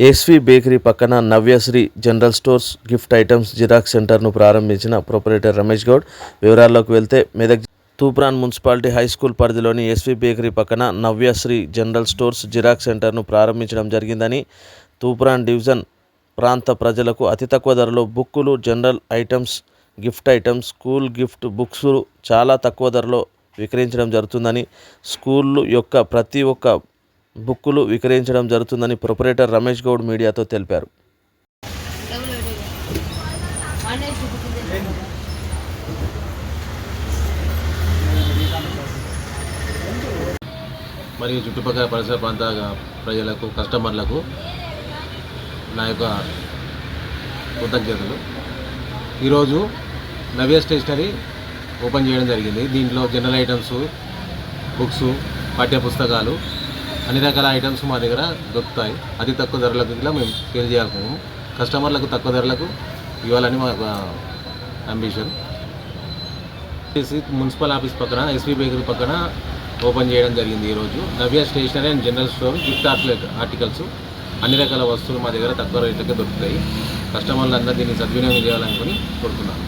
SV bakery పక్కన Navyasri general stores gift items xerox సెంటర్ను ప్రారంభించిన ప్రొపరేటర్ రమేష్ గౌడ్ వివరాల్లోకి వెళ్తే Medak Toopran municipality high school పరిధిలోని ఎస్వి బేకరీ పక్కన నవ్యశ్రీ జనరల్ స్టోర్స్ జిరాక్స్ సెంటర్ను ప్రారంభించడం జరిగిందని తూప్రాన్ డివిజన్ ప్రాంత ప్రజలకు అతి తక్కువ ధరలో బుక్కులు general items gift items school gift books చాలా తక్కువ ధరలో విక్రయించడం జరుగుతుందని స్కూళ్ళు యొక్క ప్రతి ఒక్క బుక్కులు విక్రయించడం జరుగుతుందని ప్రొపరేటర్ రమేష్ గౌడ్ మీడియాతో తెలిపారు. మరియు చుట్టుపక్కల పరిసర ప్రాంత ప్రజలకు కస్టమర్లకు నా యొక్క కృతజ్ఞతలు. ఈరోజు నవ్య స్టేషనరీ ఓపెన్ చేయడం జరిగింది. దీంట్లో జనరల్ ఐటమ్స్ బుక్స్ పాఠ్య పుస్తకాలు అన్ని రకాల ఐటమ్స్ మా దగ్గర దొరుకుతాయి. అతి తక్కువ ధరలకు ఇలా మేము సేల్ చేయాలనుకున్నాము కస్టమర్లకు తక్కువ ధరలకు ఇవ్వాలని మా అంబిషన్ చేసి మున్సిపల్ ఆఫీస్ పక్కన ఎస్పీ బేకరీ పక్కన ఓపెన్ చేయడం జరిగింది ఈరోజు. Navya stationery and general store gift article articles. అన్ని రకాల వస్తువులు మా దగ్గర తక్కువ రేట్లకే దొరుకుతాయి. కస్టమర్లు అందరూ దీన్ని సద్వినియోగం చేయాలనుకుని కోరుతున్నాను.